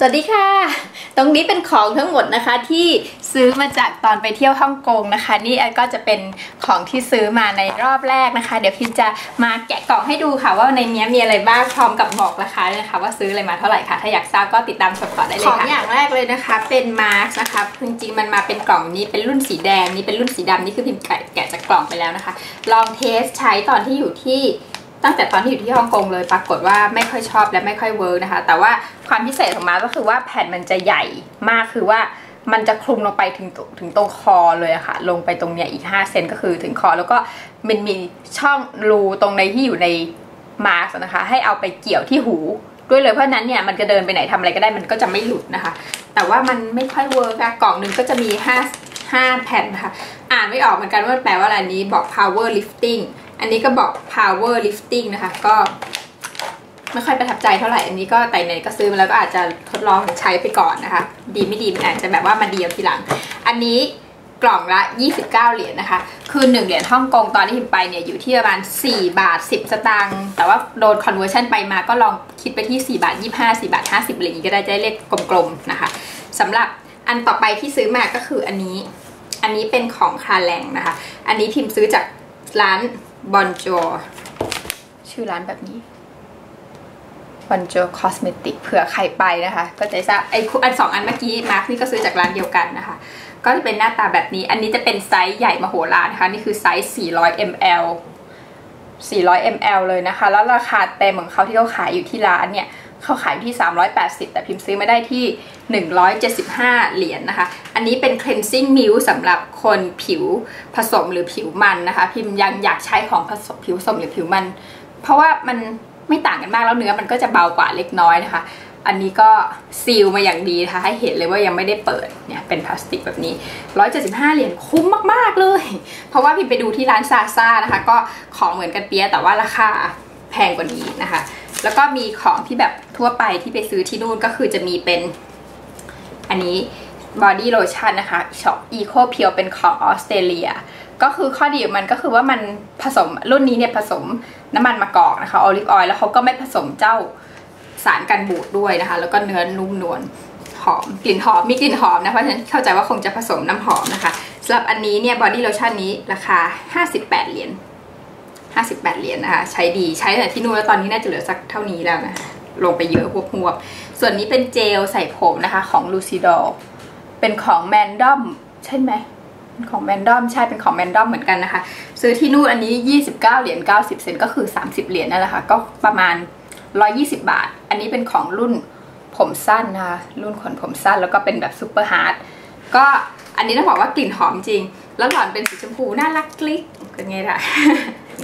สวัสดีค่ะ ตรงนี้เป็นของทั้งหมดนะคะที่ซื้อมาจากตอนไปเที่ยวฮ่องกงนะคะ นี่ก็จะเป็นของที่ซื้อมาในรอบแรกนะคะ เดี๋ยวพิมจะมาแกะกล่องให้ดูค่ะ ว่าในนี้มีอะไรบ้างพร้อมกับบอกราคาเลยนะคะว่าซื้ออะไรมาเท่าไหร่ค่ะ ถ้าอยากทราบก็ติดตามชมก่อนได้เลยค่ะของอย่างแรกเลยนะคะ เป็นมาร์กนะคะจริงๆมันมาเป็นกล่องนี้เป็นรุ่นสีแดงนี่เป็นรุ่นสีดำนี่คือพิมแกะจากกล่องไปแล้วนะคะ ลองเทสใช้ตอนที่อยู่ที่ ตั้งแต่ตอนที่อยู่ที่ฮ่องกงเลย ปรากฏว่าไม่ค่อยชอบและไม่ค่อยเวิร์กนะคะ แต่ว่าความพิเศษของมาก็คือว่าแผ่นมันจะใหญ่มากคือว่ามันจะคลุมลงไปถึงถึงตรงคอเลยะค่ะ ลงไปตรงเนี้ยอีก 5 เซนก็คือถึงคอ แล้วก็มันมีช่องรูตรงในที่อยู่ในมาร์กนะคะ ให้เอาไปเกี่ยวที่หูด้วยเลยเพราะนั้นเนี่ยมันจะเดินไปไหนทำอะไรก็ได้มันก็จะไม่หลุดนะคะ แต่ว่ามันไม่ค่อยเวิร์กอะกล่องหนึ่งก็จะมี5 5แผ่นนะคะ อ่านไม่ออกเหมือนกันว่าแปลว่าอะไรนี้บอก power lifting อันนี้ก็บอก power lifting นะคะ ก็ไม่ค่อยประทับใจเท่าไหร่ อันนี้ก็แต่ไหนก็ซื้อมาแล้วก็อาจจะทดลองใช้ไปก่อนนะคะ ดีไม่ดีมันอาจจะแบบว่ามาดีเอาทีหลัง อันนี้กล่องละ 29 เหรียญนนะคะ คือ 1 เหรียญฮ่องกงตอนที่พิมไปเนี่ยอยู่ที่ประมาณ 4 บาท 10 สตางค์ แต่ว่าโดน conversion ไปมาก็ลองคิดไปที่ 4 บาท 25 4 บาท 50อะไรอย่างนี้ก็ได้จะได้เลขกลมๆนะคะสำหรับอันต่อไปที่ซื้อมาก็คืออันนี้ อันนี้เป็นของคาแรงนะคะ อันนี้พิมพ์ซื้อจาก ร้านบอนโจชื่อร้านแบบนี้บอนโจคอสเมติกเผื่อใครไปนะคะ ก็จะทราบไออันสองอันเมื่อกี้มาร์คนี่ก็ซื้อจากร้านเดียวกันนะคะ ก็จะเป็นหน้าตาแบบนี้ อันนี้จะเป็นไซส์ใหญ่มโหฬารนะคะ นี่คือไซส์ 400 ml 400 ml เลยนะคะ แล้วราคาเต็มของเขาที่เขาขายอยู่ที่ร้านเนี่ยเขาขายที่ 380 แต่พิมพ์ซื้อมาได้ที่ 175 เหรียญนนะคะ อันนี้เป็น cleansing milk สำหรับคนผิวผสมหรือผิวมันนะคะ พิมพ์ยังอยากใช้ของผสมผิวผสมหรือผิวมัน เพราะว่ามันไม่ต่างกันมากแล้วเนื้อมันก็จะเบากว่าเล็กน้อยนะคะ อันนี้ก็ซีลมาอย่างดีนะคะให้เห็นเลยว่ายังไม่ได้เปิดเนี่ยเป็นพลาสติกแบบนี้ 175 เหรียญคุ้มมากๆเลย เพราะว่าพิมไปดูที่ร้านซาซ่านะคะ ก็ของเหมือนกันเปียแต่ว่าราคาแพงกว่านี้นะคะ แล้วก็มีของที่แบบทั่วไปที่ไปซื้อที่นู่นก็คือจะมีเป็นอันนี้บอดี้โลชั่นนะคะช็อปอีโคเพียวเป็นของออสเตรเลียก็คือข้อดีของมันก็คือว่ามันผสมรุ่นนี้เนี่ยผสมน้ำมันมะกอกนะคะออลิฟออยล์แล้วเขาก็ไม่ผสมเจ้า สารกันบูดด้วยนะคะ แล้วก็เนื้อนุ่มนวลหอมกลิ่นหอมมีกลิ่นหอมนะเพราะฉะนั้นเข้าใจว่าคงจะผสมน้ำหอมนะคะสำหรับอันนี้เนี่ยบอดี้โลชั่นนี้ราคา 58 เหรียญ58 เหรียญนะคะใช้ดีใช้แต่ที่นู่นแล้วตอนนี้น่าจะเหลือสักเท่านี้แล้วนะลงไปเยอะพวกหวบส่วนนี้เป็นเจลใส่ผมนะคะของลูซิดอลเป็นของแมนดอมใช่ไหมของแมนดอมใช่เป็นของแมนดอมเหมือนกันนะคะ ซื้อที่นู่นอันนี้ 29 เหรียญ 90 เซนก็คือ 30 เหรียญนั่นแหละค่ะก็ประมาณ 120 บาท อันนี้เป็นของรุ่นผมสั้นนะคะรุ่นขนผมสั้นแล้วก็เป็นแบบซูเปอร์ฮาร์ดก็อันนี้ต้องบอกว่ากลิ่นหอมจริง แล้วหล่อนเป็นสีชมพูน่ารักคลิกเป็นไงล่ะ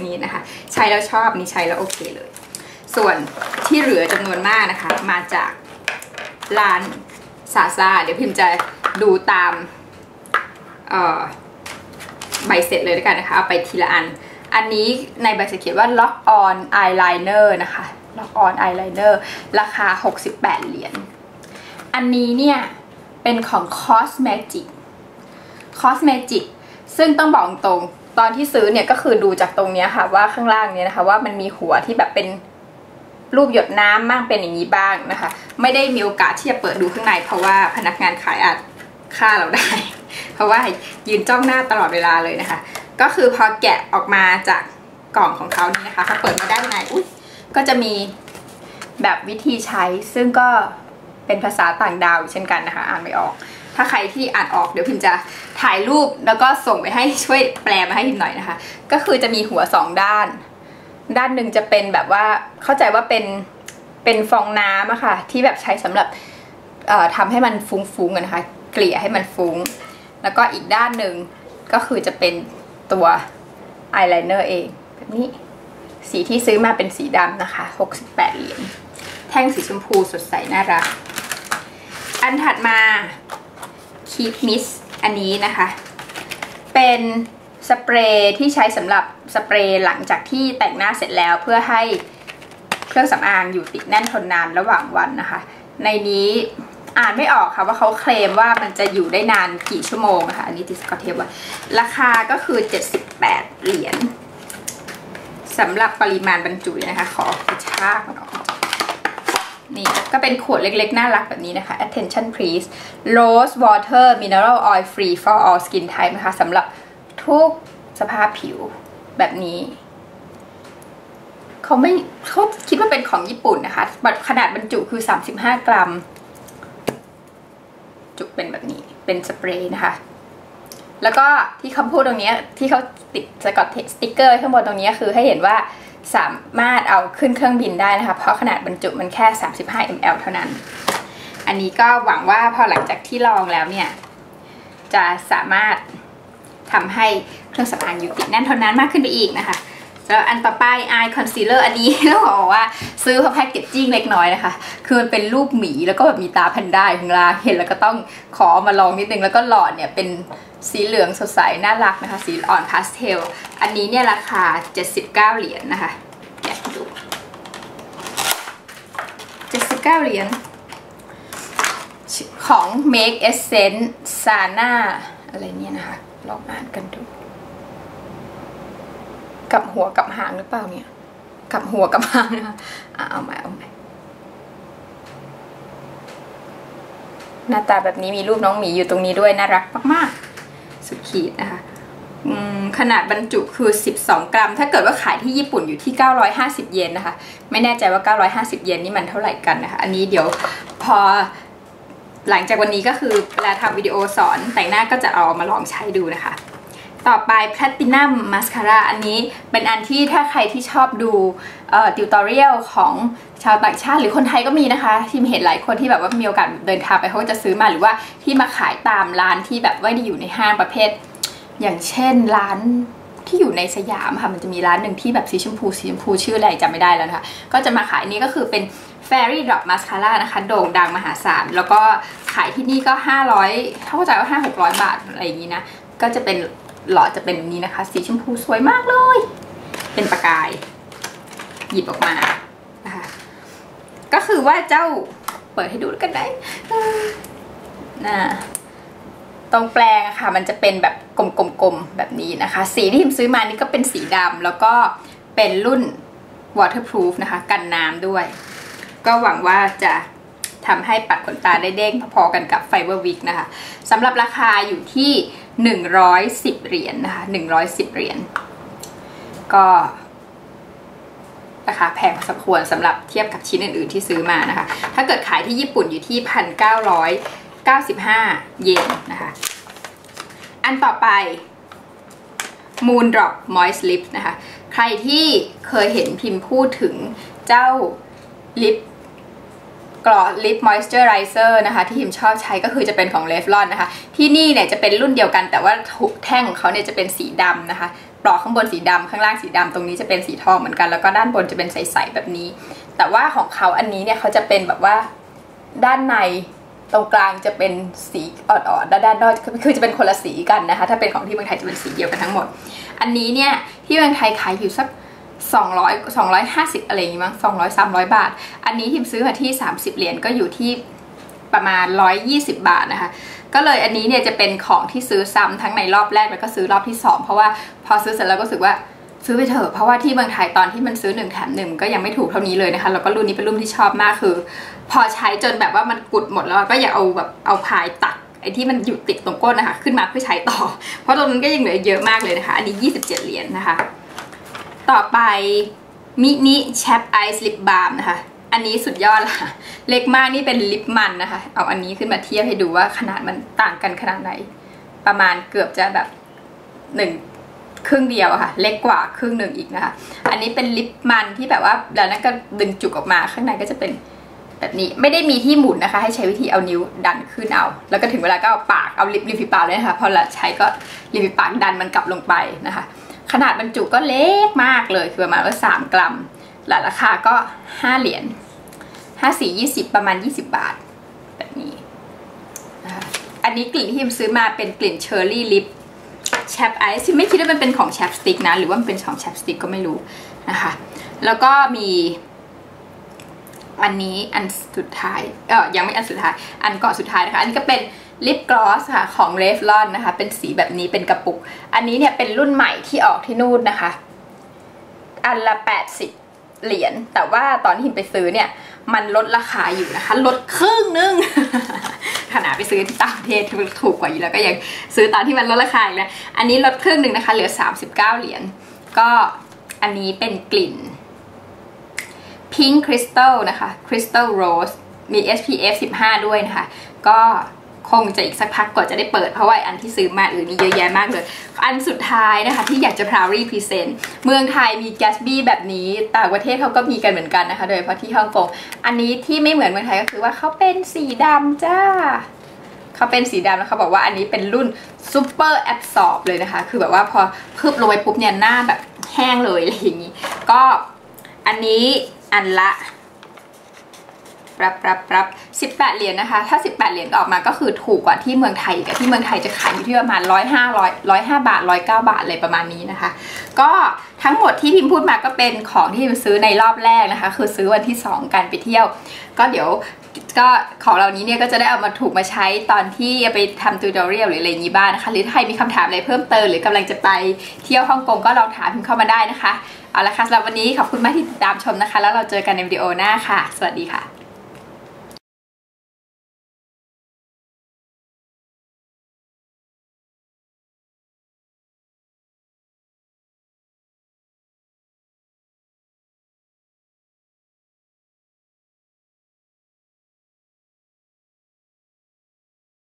นี้นะคะ ใช้แล้วชอบนี่ใช้แล้วโอเคเลย ส่วนที่เหลือจำนวนมากนะคะ มาจากร้านซาซาเดี๋ยวพิมพ์จะดูตามใบเสร็จเลยด้วยกันนะคะ เอาไปทีละอัน อันนี้ในใบเสร็จเขียนว่า lock on eyeliner นะคะ lock on eyeliner ราคา 68 เหรียญ อันนี้เนี่ยเป็นของ cosmetic cosmetic ซึ่งต้องบอกตรงตอนที่ซื้อเนี่ยก็คือดูจากตรงนี้ค่ะว่าข้างล่างเนี่ยนะคะว่ามันมีหัวที่แบบเป็นรูปหยดน้ำบ้างเป็นอย่างนี้บ้างนะคะ ไม่ได้มีโอกาสที่จะเปิดดูข้างใน เพราะว่าพนักงานขายอาจฆ่าเราได้ เพราะว่ายืนจ้องหน้าตลอดเวลาเลยนะคะ ก็คือพอแกะออกมาจากกล่องของเขานี่นะคะเขาเปิดมาด้านในอุ้ย ก็จะมีแบบวิธีใช้ซึ่งก็เป็นภาษาต่างดาวเช่นกันนะคะ อ่านไม่ออก ถ้าใครที่อ่านออกเดี๋ยวพิมจะถ่ายรูปแล้วก็ส่งไปให้ช่วยแปลมาให้พิมหน่อยนะคะ ก็คือจะมีหัวสองด้าน ด้านหนึ่งจะเป็นแบบว่าเข้าใจว่าเป็นเป็นฟองน้ำอะค่ะที่แบบใช้สำหรับทำให้มันฟุ้งๆนะคะ เกลี่ยให้มันฟุ้ง แล้วก็อีกด้านหนึ่งก็คือจะเป็นตัวอายไลเนอร์เองแบบนี้ สีที่ซื้อมาเป็นสีดำนะคะ 68 เหรียญ แท่งสีชมพูสดใสน่ารัก อันถัดมา Keep Mist อันนี้นะคะ เป็นสเปรย์ที่ใช้สำหรับสเปรย์หลังจากที่แต่งหน้าเสร็จแล้วเพื่อให้เครื่องสำอางอยู่ติดแน่นทนนานระหว่างวันนะคะ ในนี้อ่านไม่ออกค่ะว่าเขาเคลมว่ามันจะอยู่ได้นานกี่ชั่วโมงนะคะอันนี้ติสกอเทปว่าราคาก็คือ 78 เหรียญ สำหรับปริมาณบรรจุนะคะ ขอกระชากมันออกนี่ก็เป็นขวดเล็กๆ น่ารักแบบนี้นะคะ attention please rose water mineral oil free for all skin type นะคะสำหรับทุกสภาพผิวแบบนี้ เขาไม่เขาคิดว่าเป็นของญี่ปุ่นนะคะขนาดบรรจุคือ 35 กรัม จุเป็นแบบนี้เป็นสเปรย์นะคะ แล้วก็ที่คำพูดตรงนี้ที่เขาติดสกอตสติ๊กเกอร์ข้างบนตรงนี้คือให้เห็นว่าสามารถเอาขึ้นเครื่องบินได้นะคะ เพราะขนาดบรรจุมันแค่ 35 ml เท่านั้น อันนี้ก็หวังว่าพอหลังจากที่ลองแล้วเนี่ย จะสามารถทำให้เครื่องสำอางอยู่ติดแน่นทนนานมากขึ้นไปอีกนะคะ แล้วอันต่อไป eye concealer อันนี้ต้องบอกว่า ซื้อเพราะแพ็กเกจจิ้งเล็กน้อยนะคะ คือมันเป็นรูปหมีแล้วก็แบบมีตาแพนด้าข้างล่างเห็นแล้วก็ต้องขอมาลองนิดนึง แล้วก็หลอดเนี่ยเป็นสีเหลืองสดใสน่ารักนะคะ สีอ่อนพาสเทล อันนี้เนี่ยราคา 79 เหรียญนนะคะแกะดู 79 เหรียญของ Make Essence Sana อะไรเนี่ยนะคะ ลองอ่านกันดู กับหัวกับหางหรือเปล่าเนี่ย กับหัวกับหางนะคะอะเอาใหม่เอาใหม่หน้าตาแบบนี้มีรูปน้องหมีอยู่ตรงนี้ด้วยน่ารักมากๆ สุดขีดนะคะขนาดบรรจุคือ 12 กรัม ถ้าเกิดว่าขายที่ญี่ปุ่นอยู่ที่ 950 เยนนะคะ ไม่แน่ใจว่า 950 เยนนี่มันเท่าไหร่กันนะคะ อันนี้เดี๋ยวพอหลังจากวันนี้ก็คือเวลาทำวิดีโอสอนแต่งหน้าก็จะเอามาลองใช้ดูนะคะ ต่อไป Platinum Mascara อันนี้เป็นอันที่ถ้าใครที่ชอบดูติวตอเรียลของชาวต่างชาติหรือคนไทยก็มีนะคะ ที่เห็นหลายคนที่แบบว่ามีโอกาสเดินทางไปเขาก็จะซื้อมาหรือว่าที่มาขายตามร้านที่แบบว่าได้อยู่ในห้างประเภท อย่างเช่นร้านที่อยู่ในสยามค่ะมันจะมีร้านหนึ่งที่แบบสีชมพูสีชมพูชื่ออะไรจำไม่ได้แล้วนะคะก็จะมาขายนี้ก็คือเป็น Fairy Drop Mascara นะคะโด่งดังมหาศาลแล้วก็ขายที่นี่ก็ 500เท่าใจว่า5 600 บาทอะไรอย่างนี้นะก็จะเป็น หลอดจะเป็นนี้นะคะ สีชมพูสวยมากเลย เป็นประกาย หยิบออกมานะคะก็คือว่าเจ้าเปิดให้ดูกันได้นะตรงแปลงอะค่ะ มันจะเป็นแบบกลมๆแบบนี้นะคะ สีที่พิมซื้อมานี่ก็เป็นสีดำแล้วก็เป็นรุ่น waterproof นะคะ กันน้ำด้วย ก็หวังว่าจะทำให้ปัดขนตาได้เด้งพอๆกันกับไฟเบอร์วิกนะคะสำหรับราคาอยู่ที่ 110 เหรียญนนะคะ110 เหรียญก็ราคาแพงพอสมควรสำหรับเทียบกับชิ้นอื่นๆที่ซื้อมานะคะ ถ้าเกิดขายที่ญี่ปุ่นอยู่ที่ 1,995 เยนนะคะ อันต่อไป Moon Drop Moist Lip นะคะ ใครที่เคยเห็นพิมพ์พูดถึงเจ้าลิป กลอลิปมอยส์เจอไรเซอร์นะคะ ที่พิมชอบใช้ก็คือจะเป็นของเลฟลอนนะคะ ที่นี่เนี่ยจะเป็นรุ่นเดียวกัน แต่ว่าถุกแท่งของเขาเนี่ยจะเป็นสีดำนะคะปลอกข้างบนสีดำข้างล่างสีดำตรงนี้จะเป็นสีทองเหมือนกันแล้วก็ด้านบนจะเป็นใสๆแบบนี้ แต่ว่าของเขาอันนี้เนี่ยเขาจะเป็นแบบว่าด้านในตรงกลางจะเป็นสีอ่อนๆด้านนอกคือจะเป็นคนละสีกันนะคะ ถ้าเป็นของที่เมืองไทยจะเป็นสีเดียวกันทั้งหมด อันนี้เนี่ยที่เมืองไทยขายอยู่สัก 200 250 อะไรอย่างงี้มั้ง200 300 บาท อันนี้ทิมซื้อมาที่ 30 เหรียญก็อยู่ที่ประมาณ 120 บาทนะคะ ก็เลยอันนี้เนี่ยจะเป็นของที่ซื้อซ้ำทั้งในรอบแรกแล้วก็ซื้อรอบที่ 2 เพราะว่าพอซื้อเสร็จแล้วก็รู้สึกว่าซื้อไปเถอะเพราะว่าที่เมืองไทยตอนที่มันซื้อ1แถมหนึ่งก็ยังไม่ถูกเท่านี้เลยนะคะแล้วก็รุ่นนี้เป็นรุ่นที่ชอบมากคือ พอใช้จนแบบว่ามันกุดหมดแล้วก็อยากเอาแบบเอาพายตักไอ้ที่มันอยู่ติดตรงก้นนะคะ ขึ้นมาเพื่อใช้ต่อ เพราะตรงนั้นก็ยังเหลือเยอะมากเลยนะคะ อันนี้ 27 เหรียญนนะคะ ต่อไปมินิแชปไอซ์ลิปบาล์มนะคะ อันนี้สุดยอดละเล็กมากนี่เป็นลิปมันนะคะ เอาอันนี้ขึ้นมาเทียบให้ดูว่าขนาดมันต่างกันขนาดไหน ประมาณเกือบจะแบบหนึ่งครึ่งเดียวค่ะ เล็กกว่าครึ่งหนึ่งอีกนะคะ อันนี้เป็นลิปมันที่แบบว่าแล้วนั้นก็ดึงจุกออกมาข้างในก็จะเป็นแบบนี้ไม่ได้มีที่หมุนนะคะ ให้ใช้วิธีเอานิ้วดันขึ้นเอา แล้วก็ถึงเวลาก็เอาปากเอาลิปริมฝีปากเลยนะคะพอละใช้ก็ริมฝีปากดันมันกลับลงไปนะคะ ขนาดบรรจุก็เล็กมากเลยคือประมาณว่าสามกรัมหละราคาก็ห้าเหรียญห้าสี่ยี่สิบประมาณยี่สิบบาท แบบนี้อันนี้กลิ่นที่พิมซื้อมาเป็นกลิ่นเชอร์รี่ลิปแชปไอซ์ไม่คิดว่ามันเป็นของแชปสติกนะ หรือว่ามันเป็นของแชปสติกก็ไม่รู้นะคะ แล้วก็มีอันนี้อันสุดท้ายเออยังไม่อันสุดท้าย อันก่อนสุดท้ายนะคะ อันนี้ก็เป็น ลิปกลอสค่ะของ r e v l o n นะคะ เป็นสีแบบนี้เป็นกระปุก อันนี้เนี่ยเป็นรุ่นใหม่ที่ออกที่นู่นนะคะ อันละ 80 เหรียญ แต่ว่าตอนที่พิมไปซื้อเนี่ย มันลดราคาอยู่นะคะ ลดครึ่งนึง ขนาดไปซื้อที่ต่างประเทศมันถูกกว่าอยู่แล้วก็ยังซื้อตอนที่มันลดราคาอีกนะอันนี้ลดครึ่งหนึ่งนะคะ เหลือ 39 เหรียญ ก็อันนี้เป็นกลิ่น Pink Crystal นะคะ Crystal Rose มี SPF 15 ด้วยนะคะ ก็ คงจะอีกสักพักกว่าจะได้เปิดเพราะว่าอันที่ซื้อมาอื่นมีเยอะแยะมากเลย อันสุดท้ายนะคะที่อยากจะ proudly present เมืองไทยมี Gatsby แบบนี้ต่างประเทศเขาก็มีกันเหมือนกันนะคะโดยเฉพาะที่ฮ่องกงอันนี้ที่ไม่เหมือนเมืองไทยก็คือว่าเขาเป็นสีดำจ้าเขาเป็นสีดำแล้วเขาบอกว่าอันนี้เป็นรุ่น Super Absorb เลยนะคะ คือแบบว่าพอพึบลงไปปุ๊บเนี่ยหน้าแบบแห้งเลยอะไรอย่างนี้ ก็อันนี้อันละ รับรับรับ18เหรียญนะคะ ถ้า18เหรียญออกมาก็คือถูกกว่าที่เมืองไทยกับที่เมืองไทยจะขายอยู่ที่ประมาณ105 100 105บาท109บาทอะไรประมาณนี้นะคะ ก็ทั้งหมดที่พิมพ์พูดมาก็เป็นของที่พิมซื้อในรอบแรกนะคะ คือซื้อวันที่2กันไปเที่ยว ก็เดี๋ยวก็ของเหล่านี้เนี่ยก็จะได้เอามาถูกมาใช้ตอนที่ไปทำตูดอเรียลหรืออะไรอย่างนี้บ้างนะคะ หรือถ้าใครมีคำถามอะไรเพิ่มเติมหรือกำลังจะไปเที่ยวฮ่องกงก็ลองถามพิมเข้ามาได้นะคะ เอาละค่ะสำหรับวันนี้ขอบคุณมากที่ติดตามชมนะคะ แล้วเราเจอกันในวิดีโอหน้าค่ะ สวัสดีค่ะ